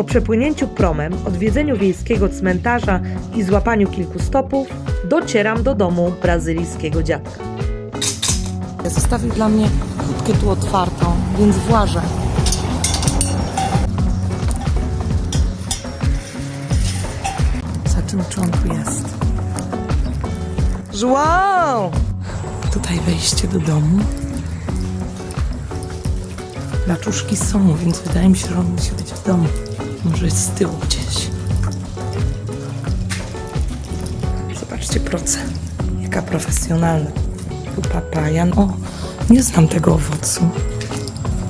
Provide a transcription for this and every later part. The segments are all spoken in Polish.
Po przepłynięciu promem, odwiedzeniu wiejskiego cmentarza i złapaniu kilku stopów, docieram do domu brazylijskiego dziadka. Zostawił dla mnie kłódkę tu otwartą, więc włażę. Zobaczymy, czy on tu jest. João! Tutaj wejście do domu. Maczuszki są, więc wydaje mi się, że on musi być w domu. Może jest z tyłu gdzieś. Zobaczcie proce. Jaka profesjonalna. Tu papajan. O, nie znam tego owocu.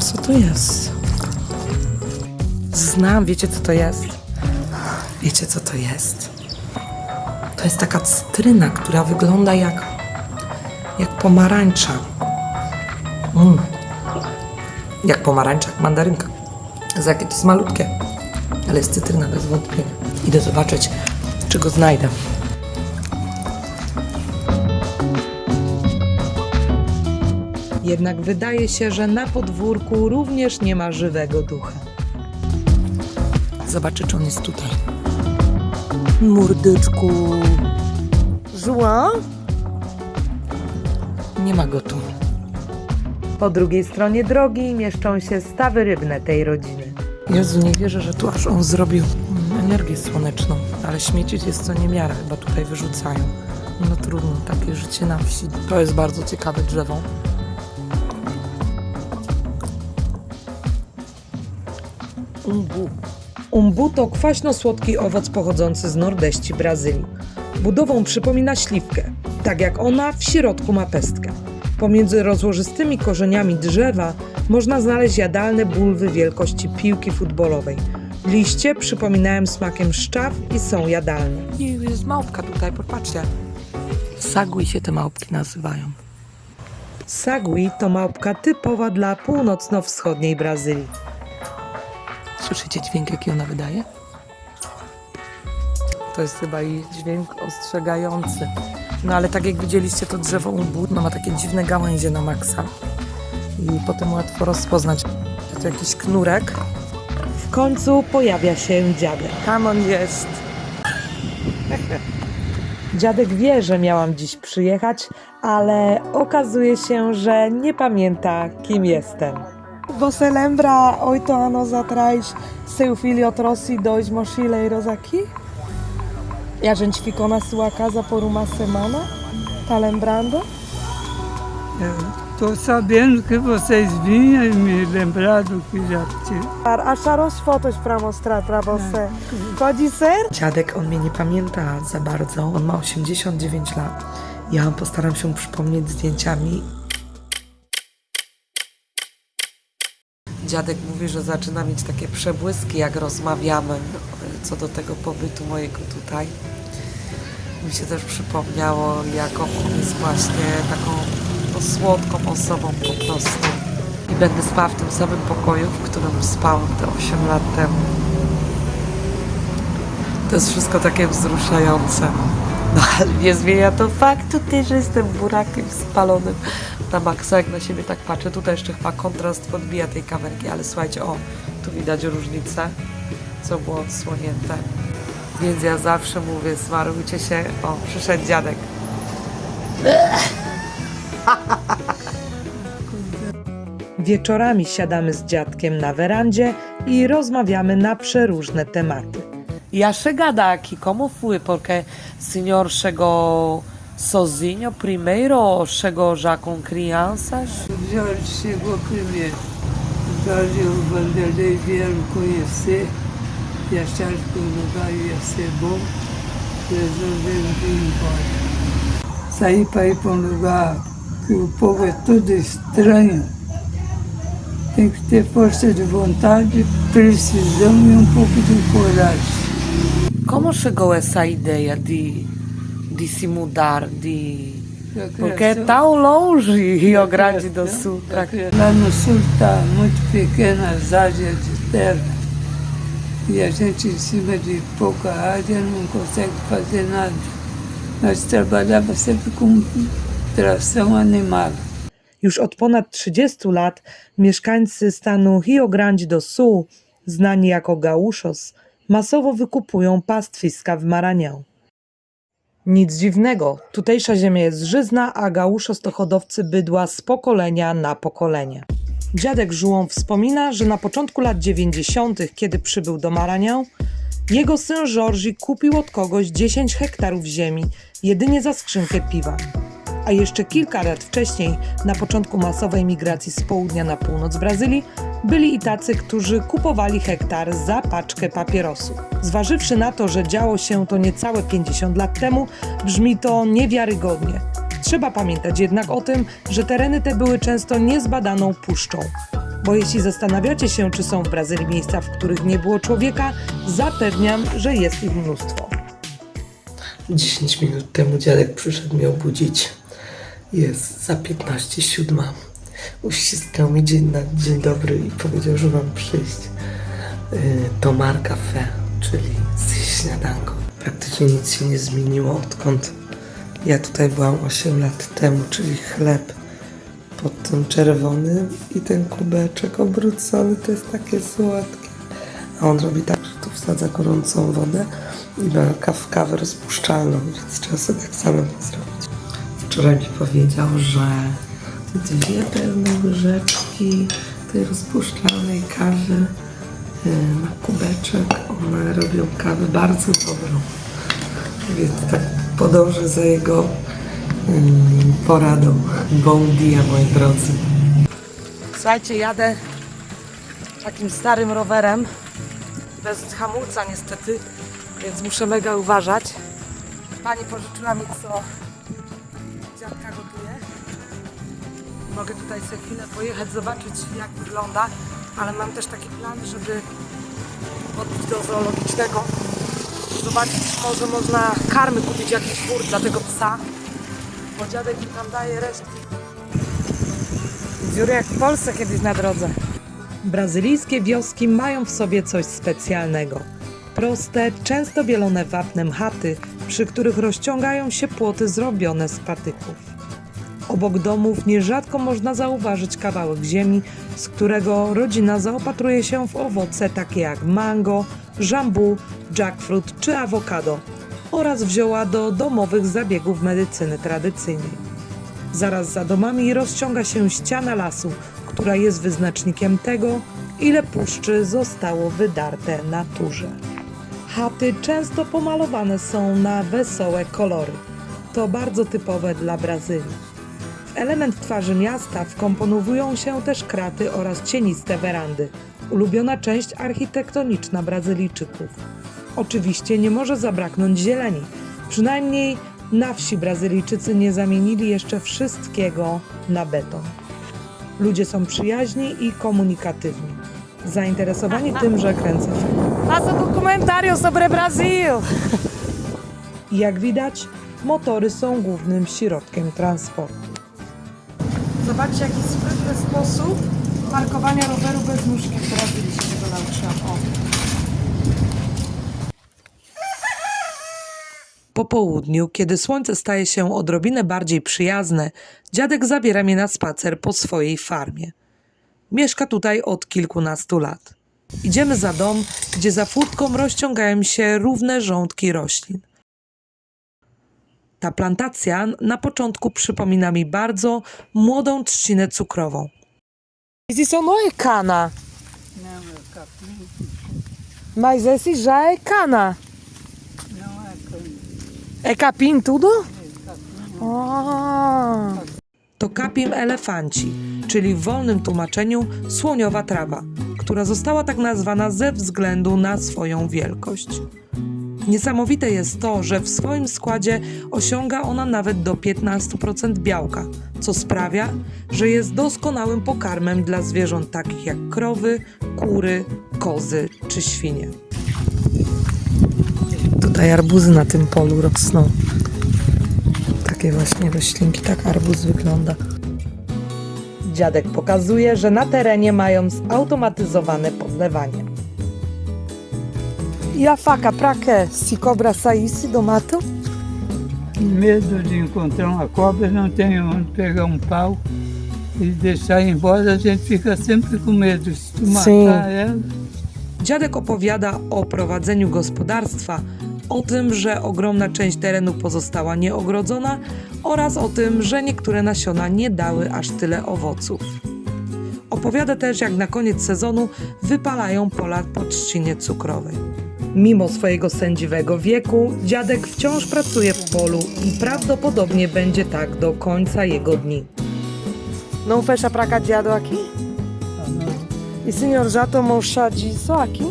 Co to jest? Znam, wiecie co to jest? Wiecie co to jest? To jest taka cytryna, która wygląda jak, jak pomarańcza. Mm. Jak pomarańcza, jak mandarynka. Za jakie to jest malutkie. Ale jest cytryna bez wątpienia. Idę zobaczyć, czy go znajdę. Jednak wydaje się, że na podwórku również nie ma żywego ducha. Zobaczę, czy on jest tutaj. Mordeczku. Zła? Nie ma go tu. Po drugiej stronie drogi mieszczą się stawy rybne tej rodziny. Jezu, nie wierzę, że tu aż on zrobił energię słoneczną. Ale śmiecić jest co niemiara, chyba tutaj wyrzucają. No trudno, takie życie na wsi. To jest bardzo ciekawe drzewo. Umbu. Umbu to kwaśno-słodki owoc pochodzący z nordeści Brazylii. Budową przypomina śliwkę, tak jak ona w środku ma pestkę. Pomiędzy rozłożystymi korzeniami drzewa można znaleźć jadalne bulwy wielkości piłki futbolowej. Liście przypominają smakiem szczaw i są jadalne. I jest małpka tutaj, popatrzcie. Sagui się te małpki nazywają. Sagui to małpka typowa dla północno-wschodniej Brazylii. Słyszycie dźwięk, jaki ona wydaje? To jest chyba jej dźwięk ostrzegający. No ale tak jak widzieliście, to drzewo umbu no, ma takie dziwne gałęzie na maksa. I potem łatwo rozpoznać. To jakiś knurek. W końcu pojawia się dziadek. Tam on jest. Dziadek wie, że miałam dziś przyjechać, ale okazuje się, że nie pamięta, kim jestem. Você lembra oito anos atrás seu filho trouxe dois mochileiros aqui? E a gente ficou na sua casa por uma semana? Tá lembrando? Estou sabendo que vocês vinham e me lembraram que já tinha. Acharam as fotos para mostrar para você. Pode ser? Dziadek, on mnie nie pamięta za bardzo. On ma 89 lat. Ja postaram się przypomnieć zdjęciami. Dziadek mówi, że zaczyna mieć takie przebłyski, jak rozmawiamy e, co do tego pobytu mojego tutaj. Mi się też przypomniało, jak on jest właśnie taką no, słodką osobą po prostu. I będę spała w tym samym pokoju, w którym spałam te 8 lat temu. To jest wszystko takie wzruszające. No ale nie zmienia to faktu też, że jestem burakiem spalonym na maksa, jak na siebie tak patrzę. Tutaj jeszcze chyba kontrast podbija tej kamerki, ale słuchajcie, o, tu widać różnicę, co było odsłonięte. Więc ja zawsze mówię, smarujcie się. O, przyszedł dziadek. Wieczorami siadamy z dziadkiem na werandzie i rozmawiamy na przeróżne tematy. Já chegada aqui, como foi? Porque o senhor chegou sozinho primeiro ou chegou já com crianças? Jorge chegou primeiro. O Jorge e o Vanderlei vieram conhecer e acharam que o lugar ia ser bom. Resolveram vir embora. Sair para ir para um lugar que o povo é tudo estranho. Tem que ter força de vontade, precisão e um pouco de coragem. Como chegou essa ideia de, de se mudar de. Porque é tão longe Rio Grande do Sul Lá no sul está muito pequenas áreas de terra e a gente em cima de pouca área não consegue fazer nada. Nós trabalhava sempre com tração animal. Już od ponad 30 lat mieszkańcy stanu Rio Grande do Sul znani jako gauchos, masowo wykupują pastwiska w Maranhão. Nic dziwnego, tutejsza ziemia jest żyzna, a gauchos to hodowcy bydła z pokolenia na pokolenie. Dziadek Żułą wspomina, że na początku lat 90., kiedy przybył do Maranhão, jego syn Georgi kupił od kogoś 10 hektarów ziemi jedynie za skrzynkę piwa. A jeszcze kilka lat wcześniej, na początku masowej migracji z południa na północ Brazylii, byli i tacy, którzy kupowali hektar za paczkę papierosów. Zważywszy na to, że działo się to niecałe 50 lat temu, brzmi to niewiarygodnie. Trzeba pamiętać jednak o tym, że tereny te były często niezbadaną puszczą. Bo jeśli zastanawiacie się, czy są w Brazylii miejsca, w których nie było człowieka, zapewniam, że jest ich mnóstwo. 10 minut temu dziadek przyszedł mnie obudzić. Jest za 15 siódma. Uściskał mi dzień, na, dzień dobry i powiedział, że mam przyjść yy, do Mar Cafe, czyli zjeść śniadanko. Praktycznie nic się nie zmieniło, odkąd ja tutaj byłam 8 lat temu, czyli chleb pod tym czerwonym i ten kubeczek obrócony, to jest takie słodkie. A on robi tak, że tu wsadza gorącą wodę i ma kaw, kawę rozpuszczalną, więc trzeba sobie tak samo zrobić. Wczoraj mi powiedział, że dwie pełne łyżeczki tej rozpuszczalnej kawy yy, na kubeczek, one robią kawę bardzo dobrą. Więc tak podążę za jego yy, poradą. Bon dia, moi drodzy. Słuchajcie, jadę takim starym rowerem, bez hamulca niestety, więc muszę mega uważać. Pani pożyczyła mi co Mogę tutaj sobie chwilę pojechać, zobaczyć jak wygląda, ale mam też taki plan, żeby odbić do zoologicznego, zobaczyć, może można karmy kupić jakiś wór dla tego psa, bo dziadek mi tam daje resztki. Dziury jak w Polsce kiedyś na drodze. Brazylijskie wioski mają w sobie coś specjalnego. Proste, często bielone wapnem chaty, przy których rozciągają się płoty zrobione z patyków. Obok domów nierzadko można zauważyć kawałek ziemi, z którego rodzina zaopatruje się w owoce takie jak mango, żambu, jackfruit czy awokado oraz wzięła do domowych zabiegów medycyny tradycyjnej. Zaraz za domami rozciąga się ściana lasu, która jest wyznacznikiem tego, ile puszczy zostało wydarte naturze. Chaty często pomalowane są na wesołe kolory. To bardzo typowe dla Brazylii. W element twarzy miasta wkomponowują się też kraty oraz cieniste werandy, ulubiona część architektoniczna Brazylijczyków. Oczywiście nie może zabraknąć zieleni, przynajmniej na wsi Brazylijczycy nie zamienili jeszcze wszystkiego na beton. Ludzie są przyjaźni i komunikatywni. Zainteresowani tym, że kręcę film. Faça documentário sobre Brasil. Jak widać, motory są głównym środkiem transportu. Zobaczcie, jaki sprytny sposób parkowania roweru bez nóżki. W Brazylii się tego nauczyłam. O. Po południu, kiedy słońce staje się odrobinę bardziej przyjazne, dziadek zabiera mnie na spacer po swojej farmie. Mieszka tutaj od kilkunastu lat. Idziemy za dom, gdzie za furtką rozciągają się równe rządki roślin. Ta plantacja na początku przypomina mi bardzo młodą trzcinę cukrową. Isso não é cana, Não, é capim, mas esse já é cana. não é cana. É capim tudo? É capim. Ah. To kapim elefanci, czyli w wolnym tłumaczeniu słoniowa trawa, która została tak nazwana ze względu na swoją wielkość. Niesamowite jest to, że w swoim składzie osiąga ona nawet do 15% białka, co sprawia, że jest doskonałym pokarmem dla zwierząt takich jak krowy, kury, kozy czy świnie. Tutaj arbuzy na tym polu rosną. Takie właśnie roślinki, tak arbuz wygląda. Dziadek pokazuje, że na terenie mają zautomatyzowane podlewanie. E a faca pra quê? Se cobra saísse do mato? Medo de encontrar uma cobra, não tem onde pegar um pau e deixar embora, a gente fica sempre com medo. Se tu Sim. matar ela, Dziadek opowiada o prowadzeniu gospodarstwa, o tym, że ogromna część terenu pozostała nieogrodzona oraz o tym, że niektóre nasiona nie dały aż tyle owoców. Opowiada też, jak na koniec sezonu wypalają pola po trzcinie cukrowej. Mimo swojego sędziwego wieku, dziadek wciąż pracuje w polu i prawdopodobnie będzie tak do końca jego dni. Não fecha pra cadeado aqui? E senhor já tomou chá só aqui?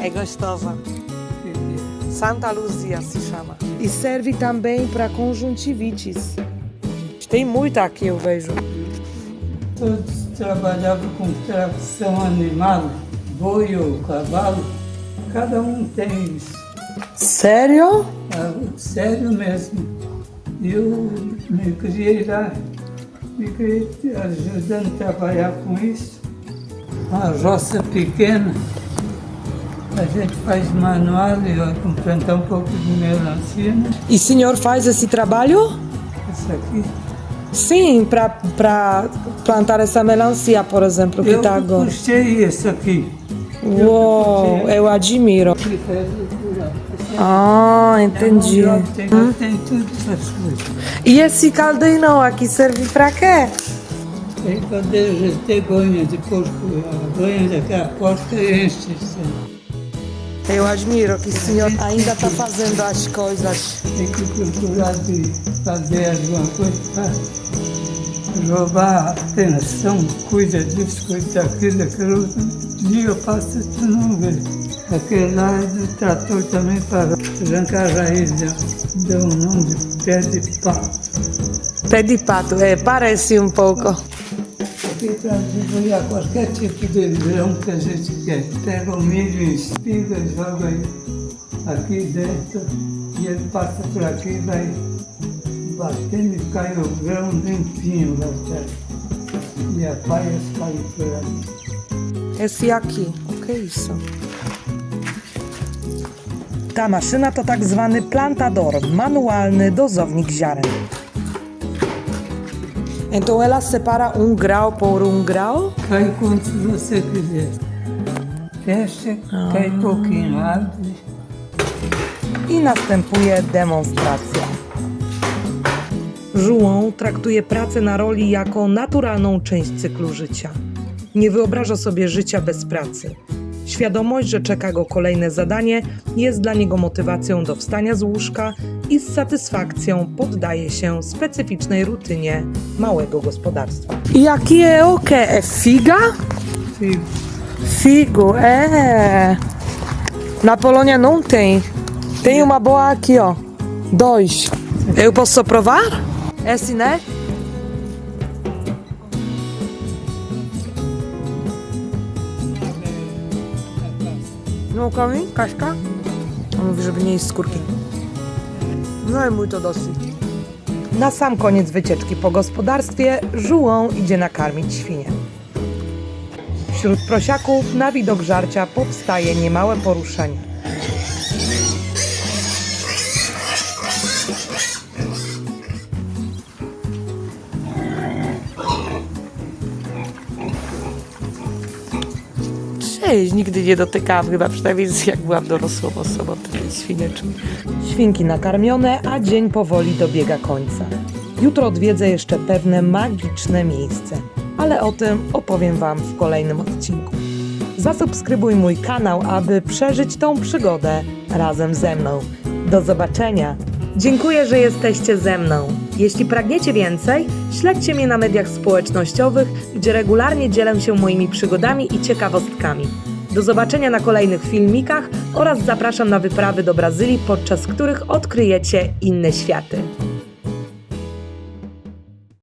É gostosa. Santa Luzia se chama. E serve também para conjuntivites. Tem muita aqui, eu vejo. Todos trabalhavam com tração animal, boi ou cavalo. Cada um tem isso. Sério? Ah, Sério mesmo. Eu me criei lá, me criei ajudando a trabalhar com isso. Uma roça pequena, a gente faz manual e eu vou plantar um pouco de melancia. né? E senhor faz esse trabalho? Isso aqui. Sim, para plantar essa melancia, por exemplo, que Eu está agora. puxei isso aqui. Uou, eu admiro. Que faz por lá. Ah, entendi. Tem, tem tudo essas coisas. E esse caldeirão aqui serve para quê? Aí quando eu já tem banha de porco, a banha daquela porca enche. assim. Eu admiro que o senhor ainda está fazendo as coisas. Tem que procurar de fazer alguma coisa para roubar a atenção, cuida disso, cuida daquilo, daquilo outro. Um dia eu faço isso, não vê. Aquele lá é do trator também para arrancar a raiz, deu, deu o nome de pé de pau. Pé de pato, é, parece um pouco. Aqui para desfolhar qualquer tipo de grão que a gente quer. Pega o milho espiga, joga aí aqui dentro e ele passa por aqui e vai batendo e cai o grão limpinho lá dentro. E a paia sai por. Esse aqui, o que é isso? Ta maszyna to tak zwany plantador, manualny dozownik ziaren. Então ela separa um grau por um grau? Cai quanto você quiser. Fecha, cai pouquinho, abre. I następuje demonstracja. Żułą traktuje pracę na roli jako naturalną część cyklu życia. Nie wyobraża sobie życia bez pracy. Świadomość, że czeka go kolejne zadanie, jest dla niego motywacją do wstania z łóżka i z satysfakcją poddaje się specyficznej rutynie małego gospodarstwa. E aqui é o que? É figa? Fica. Figo, é. Na Polônia não tem. Tem uma boa aqui, ó. Dois. Eu posso provar? Né? No come? Kaśka? On mówi, żeby nie skórki. No i mój to dosyć. Na sam koniec wycieczki po gospodarstwie żułą idzie nakarmić świnie. Wśród prosiaków na widok żarcia powstaje niemałe poruszenie. Cześć, nigdy nie dotykałam chyba, przynajmniej jak byłam dorosłą osobą tej świnieczki. Świnki nakarmione, a dzień powoli dobiega końca. Jutro odwiedzę jeszcze pewne magiczne miejsce, ale o tym opowiem Wam w kolejnym odcinku. Zasubskrybuj mój kanał, aby przeżyć tą przygodę razem ze mną. Do zobaczenia! Dziękuję, że jesteście ze mną. Jeśli pragniecie więcej, śledźcie mnie na mediach społecznościowych, gdzie regularnie dzielę się moimi przygodami i ciekawostkami. Do zobaczenia na kolejnych filmikach oraz zapraszam na wyprawy do Brazylii, podczas których odkryjecie inne światy.